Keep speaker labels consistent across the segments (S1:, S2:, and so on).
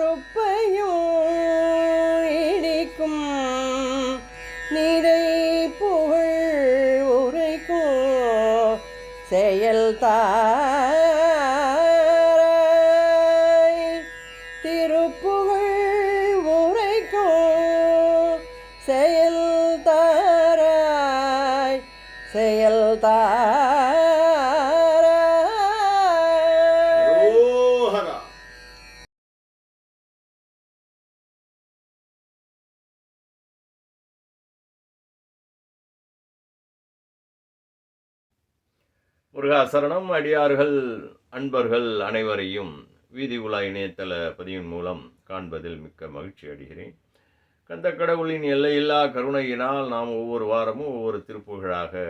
S1: பொறுப்பையும் இடிக்கும் நிறை புகழ் உரைக்கும். செயல் திருப்புகழ் உரைக்கும். செயல் தாராய்
S2: முருகாசரணம் அடியார்கள் அன்பர்கள் அனைவரையும் வீதி உலா இணையதள பதிவின் மூலம் காண்பதில் மிக்க மகிழ்ச்சி அடைகிறேன். கந்த கடவுளின் எல்லையில்லா கருணையினால் நாம் ஒவ்வொரு வாரமும் ஒவ்வொரு திருப்புகழாக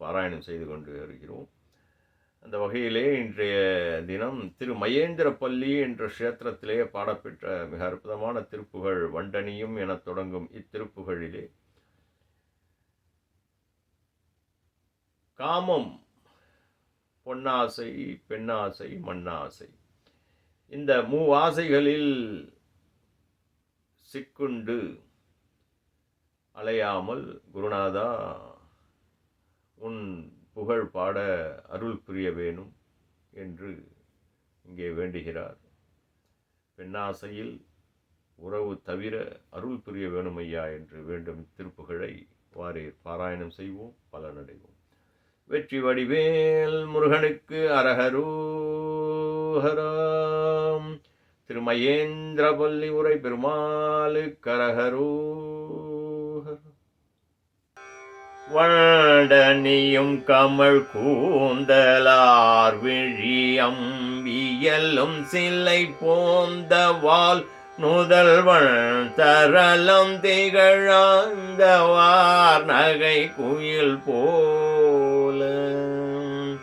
S2: பாராயணம் செய்து கொண்டு வருகிறோம். அந்த வகையிலே இன்றைய தினம் திரு மகேந்திரப்பள்ளி என்ற கஷேத்திரத்திலே பாடப்பெற்ற மிக அற்புதமான திருப்புகழ் வண்டனியும் எனத் தொடங்கும் இத்திருப்புகழிலே காமம் பொன்னாசை பெண்ணாசை மண்ணாசை. இந்த மூவாசைகளில் சிக்குண்டு அலையாமல் குருநாதா உன் புகழ் பாட அருள் புரிய வேணும் என்று இங்கே வேண்டுகிறார். பெண்ணாசையில் உறவு தவிர அருள் புரிய வேணுமையா என்று வேண்டும் திருப்புகழை வாரே பாராயணம் செய்வோம் பலனடைவோம். வெற்றி வடிவேல் முருகனுக்கு அரகரூஹராம் திருமயேந்திரபல்லி உரை பெருமாளுக்கு அரகரூஹரம் வண்டனியும் கமல் கூந்தலார் விழியம் இயலும் சிலை போந்தவால் நுதல்வள் தரலம் திகழாந்தவார் நகை குயில் போ போல.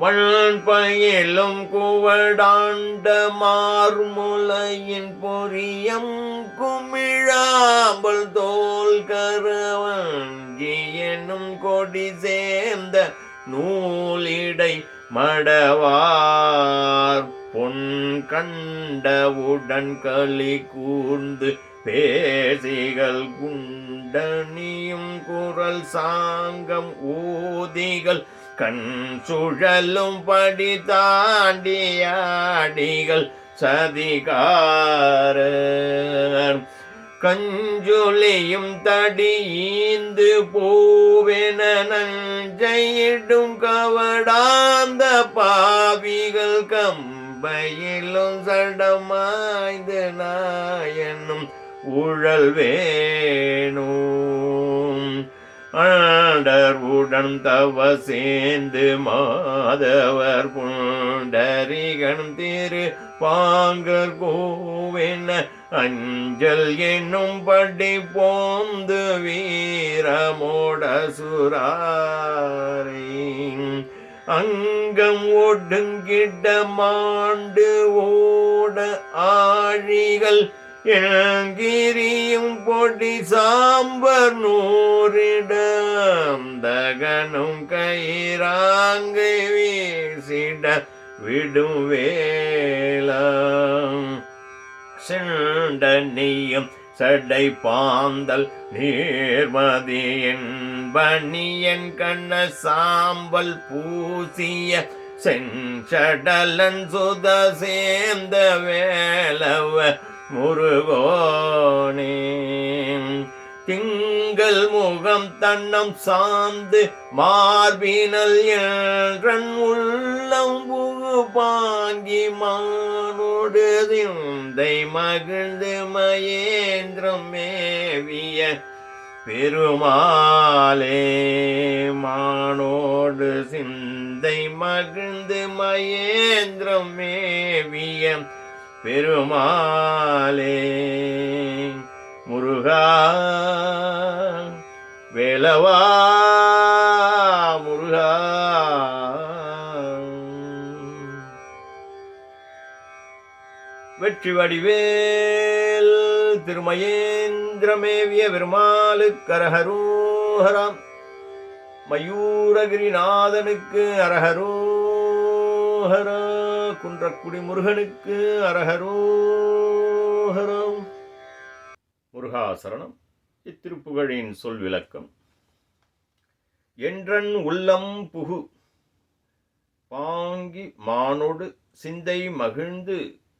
S2: வள்பயிலும் குவடாண்ட மார்முலையின் பொரியம் குமிழாம்பல் தோல் கரவஞ்சி எனும் கொடி சேர்ந்த நூலிடை மடவார். பொன் கண்டவுடன் களி கூர்ந்து பேசிகள் குண்டனியும் குரல் சாங்கம் ஊதிகள் கண் சுழலும் படி தாண்டியாடிகள் சதிகாரர். கஞ்சுளியும் தடியீந்து பூவென நஞ்சையிடும் கவடாந்த பாவிகள் கம்பையிலும் சடமாய்ந்து நாயன் ஊழல் வேணும். ஆண்டர்வுடன் தவ சேர்ந்து மாதவர் புண்டரிகன் திரு பாங்கர் கோவென அஞ்சல் என்னும் படி போந்து வீரமோட சுராரை அங்கம் ஒடுங்கிட மாண்டு ஓட ஆழிகள் எங்கிரியும் பொடி சாம்பர் நூறிடம் தகனும் கயிறாங்கை வீசிட விடும் வேளாம். செண்டனியும் சடை பாந்தல் நீர்மதியின் பணியன் கண்ண சாம்பல் பூசிய செஞ்சடலன் சுத சேர்ந்த வேலவ முருகோனே. திங்கள் முகம் தன்னம் சார்ந்து மார்பினல் என்றன் உள்ளம் புகு பாங்கி மானோடு திந்தை மகிழ்ந்து மயேந்திரம் மேவிய பெருமாளே. மானோடு சிந்தை மகிழ்ந்து மயேந்திரம் மேவிய பெருமாளே. முருகா வேலவா முருகா. வெற்றி வடிவேல் திருமயேந்திரமேவிய பெருமாளு அரஹரோஹராம். மயூரகிரிநாதனுக்கு அரஹரோஹரா குன்றக்குடி முருகனுக்கு அரஹரோஹரம். முருகாசரணம் இத்திருப்புகழின் சொல் விளக்கம் என்றன் உள்ளம் புகு பாங்கி மானோடு சிந்தை மகிழ்ந்து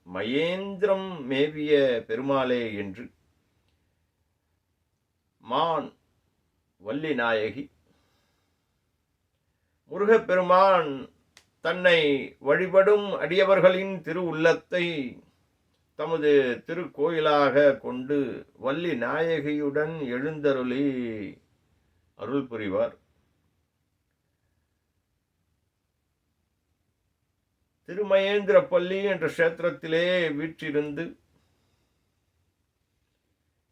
S2: மயேந்திரம் மேவிய பெருமாளே என்று. மான் வள்ளி நாயகி முருகப்பெருமான் தன்னை வழிபடும் அடியவர்களின் திரு உள்ளத்தை தமது திருக்கோயிலாக கொண்டு வள்ளி நாயகியுடன் எழுந்தருளி அருள் புரிவார். திருமயேந்திரப்பள்ளி என்ற கஷேத்திரத்திலே வீற்றிருந்து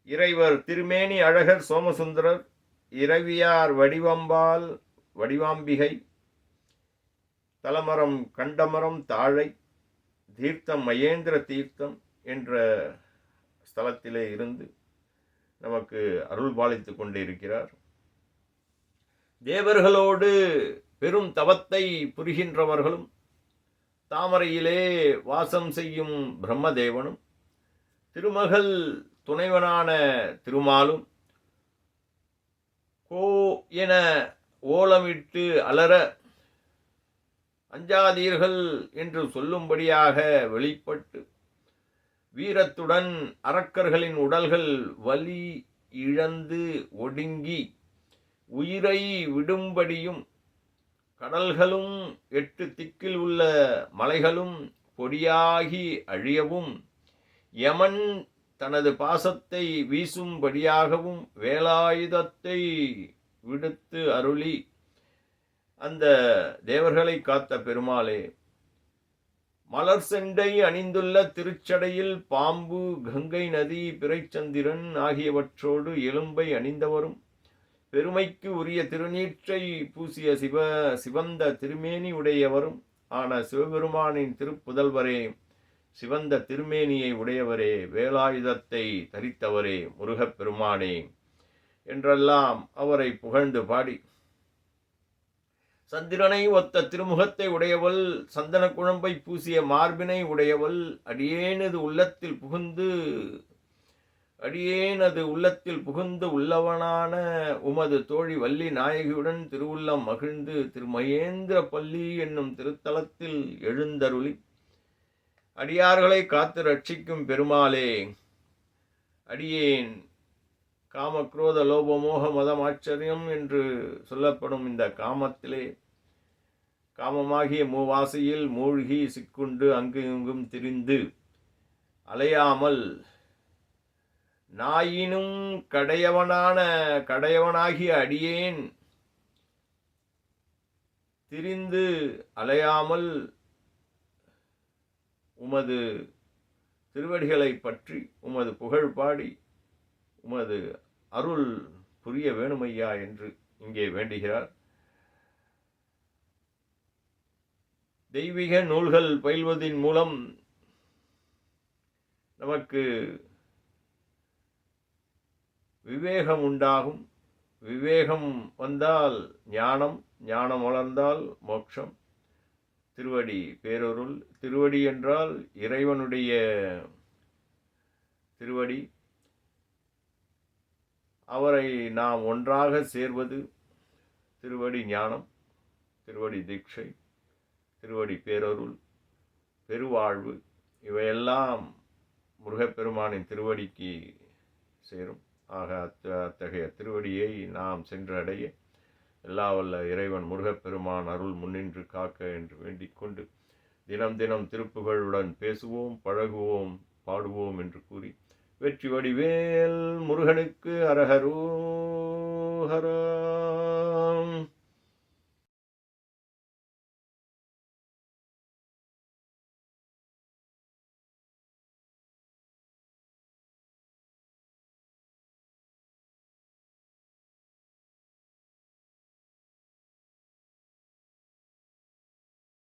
S2: இறைவர் திருமேனி அழகர் சோமசுந்தரர் இரவியார் வடிவம்பால் வடிவாம்பிகை தலமரம் கண்டமரம் தாழை தீர்த்தம் மகேந்திர தீர்த்தம் என்ற ஸ்தலத்திலே இருந்து நமக்கு அருள் பாலித்து கொண்டிருக்கிறார். தேவர்களோடு பெரும் தவத்தை புரிகின்றவர்களும் தாமரையிலே வாசம் செய்யும் பிரம்மதேவனும் திருமகள் துணைவனான திருமாலும் கோ என ஓலமிட்டு அலற அஞ்சாதீர்கள் என்று சொல்லும்படியாக வெளிப்பட்டு வீரத்துடன் அரக்கர்களின் உடல்கள் வலி இழந்து ஒடுங்கி உயிரை விடும்படியும் கடல்களும் எட்டு திக்கில் உள்ள மலைகளும் பொடியாகி அழியவும் யமன் தனது பாசத்தை வீசும்படியாகவும் வேலாயுதத்தை விடுத்து அருளி அந்த தேவர்களை காத்த பெருமாளே மலர் செண்டை அணிந்துள்ள திருச்சடையில் பாம்பு கங்கை நதி பிறைச்சந்திரன் ஆகியவற்றோடு எலும்பை அணிந்தவரும் பெருமைக்கு உரிய திருநீற்றை பூசிய சிவ சிவந்த திருமேனி உடையவரும் ஆன சிவபெருமானின் திருப்புதல்வரே சிவந்த திருமேனியை உடையவரே வேலாயுதத்தை தரித்தவரே முருகப்பெருமானே என்றெல்லாம் அவரை புகழ்ந்து பாடி சந்திரனை ஒத்த திருமுகத்தை உடையவள் சந்தன குழம்பை பூசிய மார்பினை உடையவள் அடியேனது உள்ளத்தில் புகுந்து அடியேனது உள்ளத்தில் புகுந்து உள்ளவனான உமது தோழி வள்ளி நாயகியுடன் திருவுள்ளம் மகிழ்ந்து திருமகேந்திர பள்ளி என்னும் திருத்தலத்தில் எழுந்தருளி அடியார்களை காத்து ரட்சிக்கும் பெருமாளே அடியேன் காம குரோத லோபமோக மதம் ஆச்சரியம் என்று சொல்லப்படும் இந்த காமத்திலே காமமாகிய மூவாசையில் மூழ்கி சிக்குண்டு அங்கு இங்கும் திரிந்து அலையாமல் நாயினும் கடையவனான கடையவனாகிய அடியேன் திரிந்து அலையாமல் உமது திருவடிகளை பற்றி உமது புகழ் பாடி உமது அருள் புரிய வேணுமையா என்று இங்கே வேண்டுகிறார். தெய்வீக நூல்கள் பயில்வதின் மூலம் நமக்கு விவேகம் உண்டாகும். விவேகம் வந்தால் ஞானம் ஞானம் வளர்ந்தால் மோட்சம். திருவடி பேரொருள் திருவடி என்றால் இறைவனுடைய திருவடி. அவரை நாம் ஒன்றாக சேர்வது திருவடி ஞானம் திருவடி தீட்சை திருவடி பேரருள் பெருவாழ்வு இவையெல்லாம் முருகப்பெருமானின் திருவடிக்கு சேரும். ஆக அத்த அத்தகைய திருவடியை நாம் சென்றடைய எல்லா வல்ல இறைவன் முருகப்பெருமான் அருள் முன்னின்று காக்க என்று வேண்டிக்கொண்டு தினம் தினம் திருப்புகழுடன் பேசுவோம் பழகுவோம் பாடுவோம் என்று கூறி வெற்றி வடிவேல் முருகனுக்கு அரஹரூஹரா